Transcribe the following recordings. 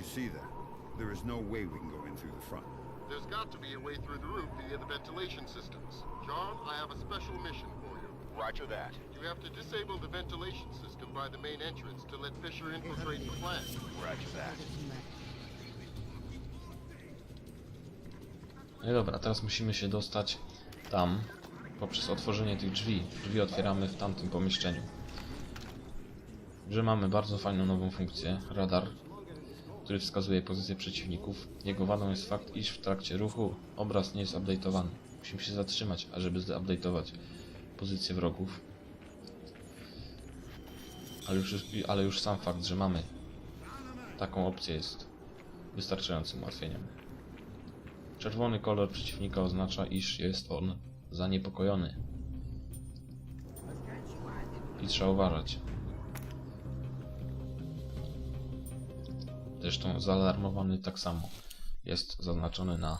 You see that? There is no way we can go in through the front. There's got to be a way through the roof via the ventilation systems. John, I have a special mission for you. Roger that. You have to disable the ventilation system by the main entrance to let Fisher infiltrate the plant. Roger that. No i dobra, teraz musimy się dostać tam poprzez otworzenie tych drzwi. Drzwi otwieramy w tamtym pomieszczeniu. Że mamy bardzo fajną nową funkcję, radar, który wskazuje pozycję przeciwników. Jego wadą jest fakt, iż w trakcie ruchu obraz nie jest update'owany. Musimy się zatrzymać, ażeby zupdate'ować pozycję wrogów. Ale już, ale już sam fakt, że mamy taką opcję jest wystarczającym ułatwieniem. Czerwony kolor przeciwnika oznacza, iż jest on zaniepokojony. I trzeba uważać. Zresztą zaalarmowany tak samo jest zaznaczony na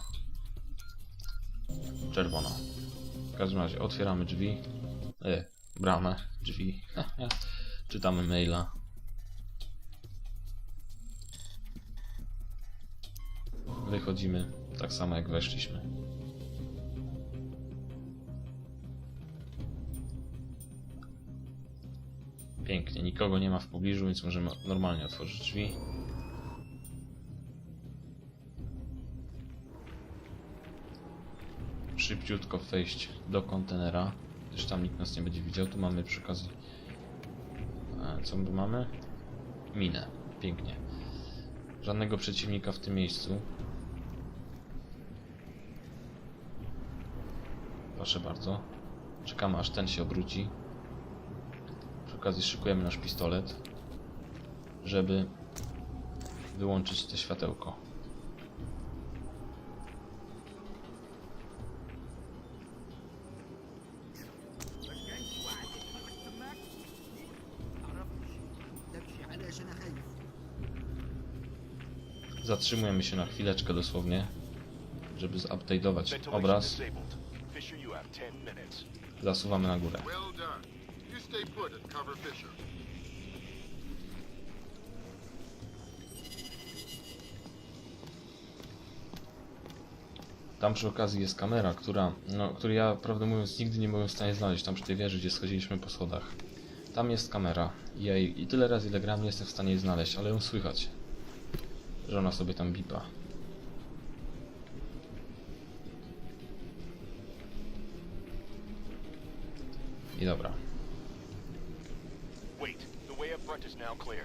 czerwono. W każdym razie otwieramy drzwi, e, bramę, drzwi, czytamy maila. Wychodzimy tak samo jak weszliśmy. Pięknie, nikogo nie ma w pobliżu, więc możemy normalnie otworzyć drzwi. Szybciutko wejść do kontenera, gdyż tam nikt nas nie będzie widział. Tu mamy przy okazji... E, Co tu mamy? Minę. Pięknie. Żadnego przeciwnika w tym miejscu. Proszę bardzo. Czekamy aż ten się obróci. Przy okazji szykujemy nasz pistolet, żeby wyłączyć te światełko. Zatrzymujemy się na chwileczkę dosłownie, żeby zupdate'ować obraz. disabled. Fisher, you have 10 minutes. Zasuwamy na górę. Tam przy okazji jest kamera, która, no, której ja prawdę mówiąc nigdy nie byłem w stanie znaleźć, tam przy tej wieży, gdzie schodziliśmy po schodach. Tam jest kamera. Jej, i tyle razy ile gram nie jestem w stanie jej znaleźć, ale ją słychać. Że ona sobie tam bipa. I dobra. Wait, the way up front is now clear.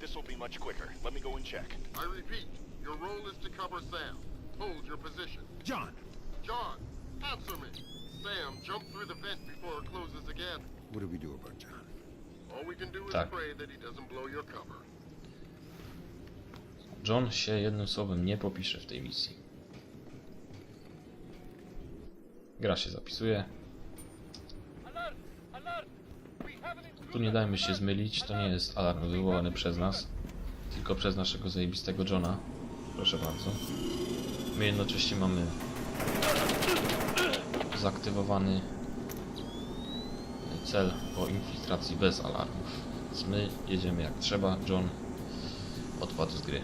This will be much quicker. Let me go and check. I repeat, your role is to cover Sam. Hold your position. John! John, answer me. Sam, jump through the vent before it closes again. What do we do about John? All we can do is Tak. pray that he doesn't blow your cover. John się jednym słowem nie popisze w tej misji. Gra się zapisuje. Tu nie dajmy się zmylić, to nie jest alarm wywołany przez nas, tylko przez naszego zajebistego Johna. Proszę bardzo. My jednocześnie mamy zaktywowany cel po infiltracji bez alarmów. Więc my jedziemy jak trzeba, John odpadł z gry.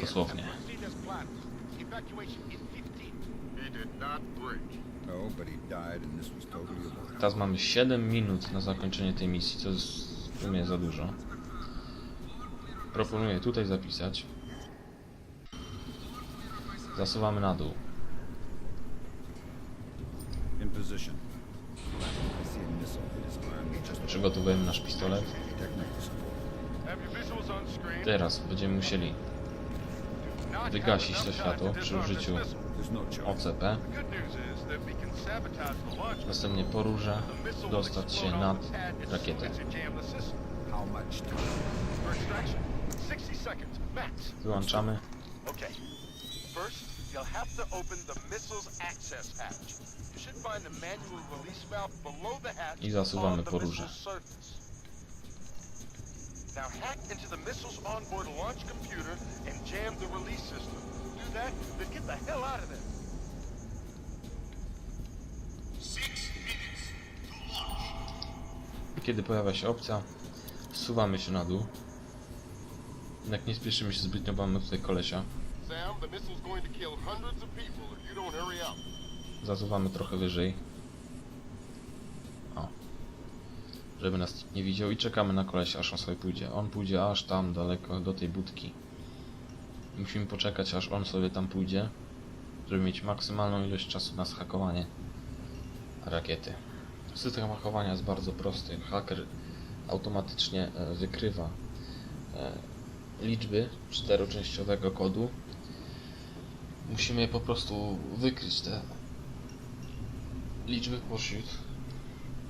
Dosłownie. Teraz mamy 7 minut na zakończenie tej misji, co jest w sumie za dużo. Proponuję tutaj zapisać. Zasuwamy na dół. Przygotowujemy nasz pistolet. Teraz będziemy musieli wygasić to światło przy użyciu. OCP. Następnie po dostać się nad rakietę. as you jam the system. How much time? For extraction, 60 seconds, max. Wyłączamy. I zasuwamy po rurze. Now hack into the missile's onboard launch computer and jam the release system. Do that, then get the hell out of there. Kiedy pojawia się opcja, zsuwamy się na dół. Jednak nie spieszymy się zbytnio, bo mamy tutaj kolesia. Sam, the missile's going to kill hundreds of people if you don't hurry up. Zasuwamy trochę wyżej. O. Żeby nas nie widział i czekamy na kolesia, aż on sobie pójdzie. On pójdzie aż tam daleko, do tej budki. Musimy poczekać, aż on sobie tam pójdzie, żeby mieć maksymalną ilość czasu na zhakowanie rakiety. System hakowania jest bardzo prosty. Haker automatycznie e, wykrywa e, liczby czteroczęściowego kodu. Musimy po prostu wykryć te liczby pośród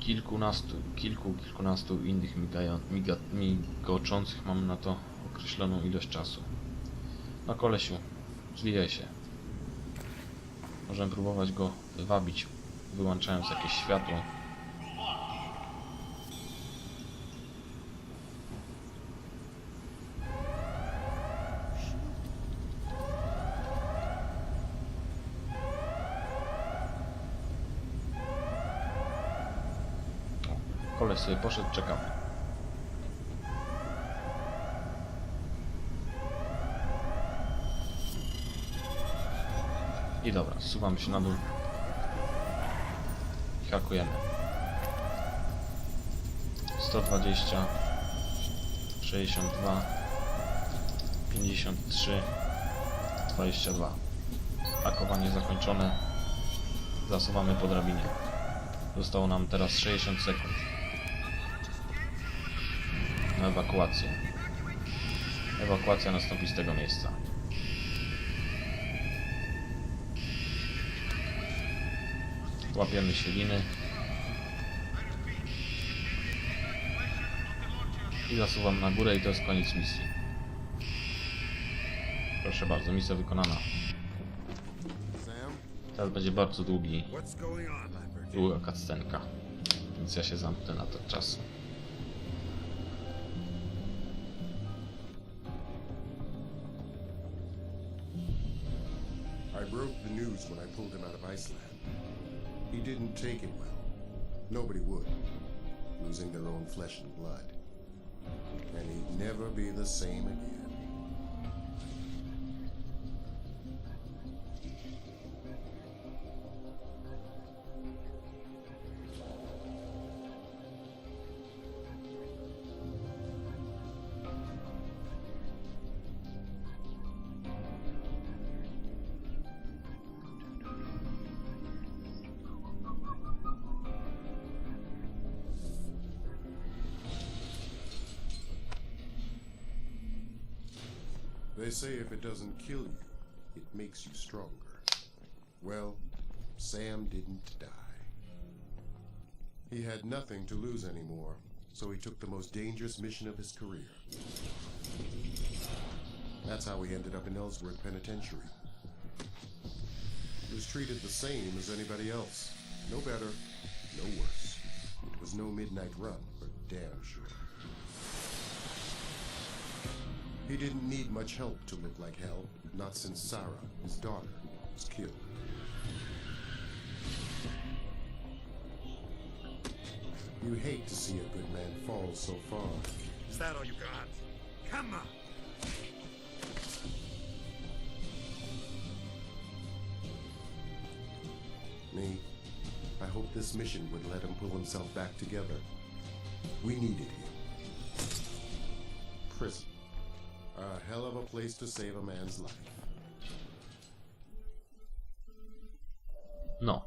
kilkunastu, kilku, kilkunastu innych migają, miga, migoczących mam na to określoną ilość czasu. No kolesiu, zwijaj się. Możemy próbować go wywabić, wyłączając jakieś światło. Koleś sobie poszedł, czekamy. I dobra, zsuwamy się na dół. I hakujemy. 120 62 53 22 Hakowanie zakończone. Zasuwamy po drabinie. Zostało nam teraz 60 sekund na ewakuację. Ewakuacja nastąpi z tego miejsca. Łapiemy się liny. I zasuwam na górę i to jest koniec misji. Proszę bardzo, misja wykonana. Teraz będzie bardzo długi, długa cutscenka. Więc ja się zamknę na ten czas. News when I pulled him out of Iceland. He didn't take it well. Nobody would, losing their own flesh and blood. And he'd never be the same again. They say if it doesn't kill you, it makes you stronger. Well, Sam didn't die. He had nothing to lose anymore, so he took the most dangerous mission of his career. That's how he ended up in Ellsworth Penitentiary. He was treated the same as anybody else. No better, no worse. It was no midnight run, for damn sure. He didn't need much help to look like hell, not since Sarah, his daughter, was killed. You hate to see a good man fall so far. Is that all you got? Come on! Me, I hope this mission would let him pull himself back together. We needed him. Prison. A hell of a place to save a man's life. No.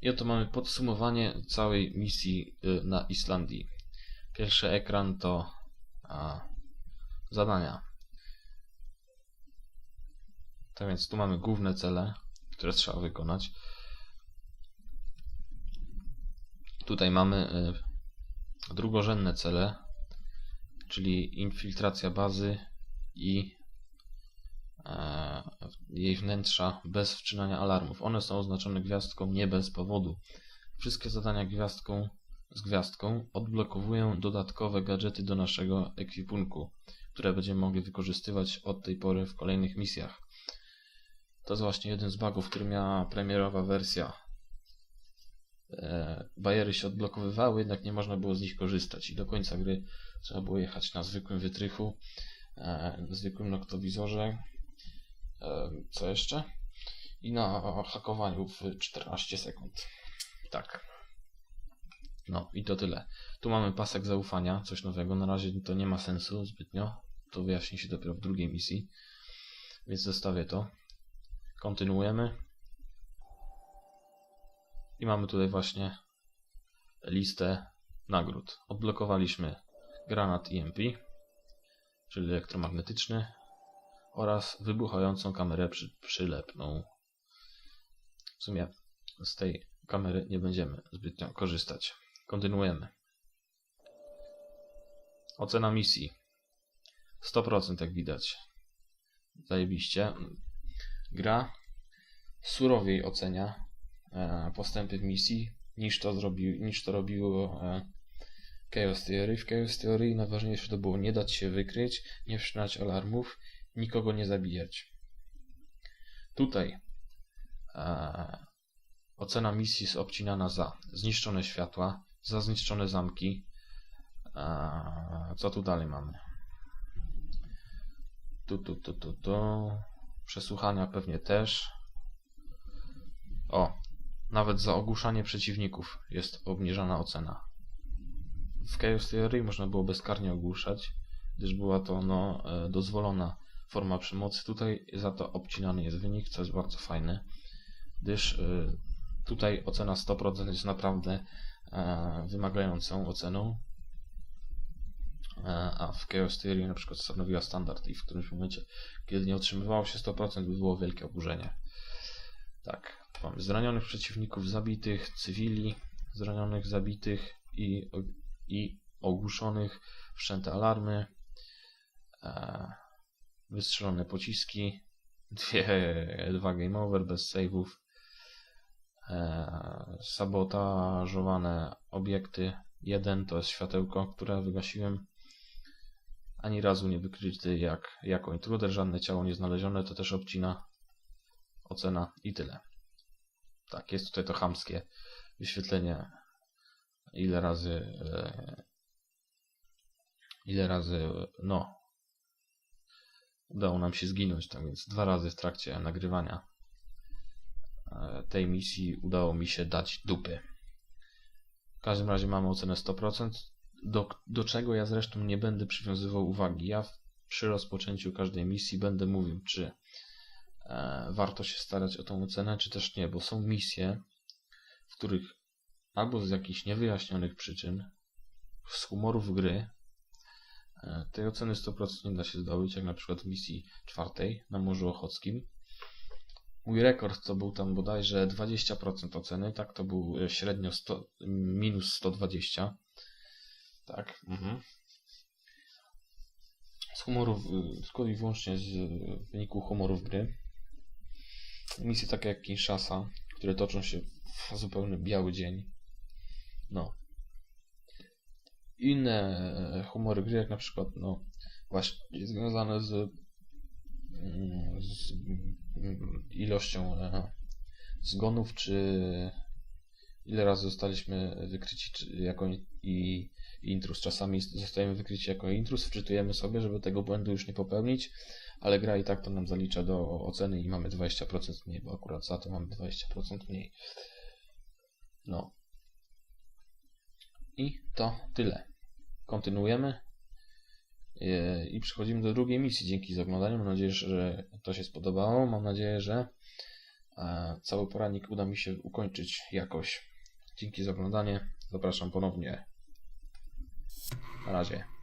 I oto mamy podsumowanie całej misji y, na Islandii. Pierwszy ekran to a, zadania. Tak więc tu mamy główne cele, które trzeba wykonać. Tutaj mamy y, drugorzędne cele, czyli infiltracja bazy i e, jej wnętrza bez wczynania alarmów. One są oznaczone gwiazdką nie bez powodu. Wszystkie zadania gwiazdką z gwiazdką odblokowują dodatkowe gadżety do naszego ekwipunku, które będziemy mogli wykorzystywać od tej pory w kolejnych misjach. To jest właśnie jeden z bugów, który miała premierowa wersja bariery się odblokowywały, jednak nie można było z nich korzystać i do końca gry trzeba było jechać na zwykłym wytrychu, e, zwykłym noktowizorze, e, co jeszcze? I na hakowaniu w 14 sekund. Tak. No i to tyle. Tu mamy pasek zaufania, coś nowego. Na razie to nie ma sensu zbytnio. To wyjaśni się dopiero w drugiej misji. Więc zostawię to. Kontynuujemy. I mamy tutaj właśnie listę nagród. Odblokowaliśmy granat EMP, czyli elektromagnetyczny oraz wybuchającą kamerę przy, przylepną. W sumie z tej kamery nie będziemy zbytnio korzystać. Kontynuujemy. Ocena misji. 100% jak widać. Zajebiście. Gra surowiej ocenia postępy w misji niż to, zrobi, niż to robiło e, Chaos Theory. W Chaos Theory najważniejsze to było nie dać się wykryć, nie wszczynać alarmów, nikogo nie zabijać. Tutaj e, ocena misji jest obcinana za zniszczone światła, za zniszczone zamki. E, co tu dalej mamy? Tu, tu, tu, tu, tu. Przesłuchania pewnie też. O, nawet za ogłuszanie przeciwników jest obniżana ocena. W Chaos Theory można było bezkarnie ogłuszać, gdyż była to no, e, dozwolona forma przemocy. Tutaj za to obcinany jest wynik, co jest bardzo fajne, gdyż e, tutaj ocena 100% jest naprawdę e, wymagającą oceną, a w Chaos Theory na przykład stanowiła standard i w którymś momencie, kiedy nie otrzymywało się 100%, było wielkie oburzenie. Tak, mamy zranionych przeciwników, zabitych, cywili, zranionych, zabitych i, i ogłuszonych, wszczęte alarmy, e, wystrzelone pociski, dwie, dwa game over bez save'ów, e, sabotażowane obiekty. Jeden to jest światełko, które wygasiłem. Ani razu nie wykryty jak, jako intruder, żadne ciało nie znalezione, to też obcina. Ocena i tyle. Tak, jest tutaj to chamskie wyświetlenie ile razy e, ile razy no udało nam się zginąć, tak więc dwa razy w trakcie nagrywania e, tej misji udało mi się dać dupy. W każdym razie mamy ocenę 100%, do, do czego ja zresztą nie będę przywiązywał uwagi. Ja przy rozpoczęciu każdej misji będę mówił, czy warto się starać o tą ocenę, czy też nie, bo są misje, w których albo z jakichś niewyjaśnionych przyczyn, z humorów gry, e, tej oceny 100% nie da się zdobyć, jak na przykład w misji czwartej na Morzu Ochockim. Mój rekord to był tam bodajże 20% oceny, tak to był e, średnio 100, minus 120. Tak. Mhm. Z humorów, tylko i wyłącznie z wyniku humorów gry. Misje takie jak Kinshasa, które toczą się w zupełnie biały dzień. No. Inne e, humory gry, jak na przykład, no, właśnie związane z, mm, z mm, ilością e, zgonów, czy ile razy zostaliśmy wykryci czy jako i intrus. Czasami zostajemy wykryci jako intrus, wczytujemy sobie, żeby tego błędu już nie popełnić, ale gra i tak to nam zalicza do oceny i mamy 20% mniej, bo akurat za to mamy 20% mniej. No. I to tyle. Kontynuujemy. Yy, I przechodzimy do drugiej misji. Dzięki za oglądanie. Mam nadzieję, że to się spodobało. Mam nadzieję, że e, cały poradnik uda mi się ukończyć jakoś. Dzięki za oglądanie. Zapraszam ponownie. Na razie.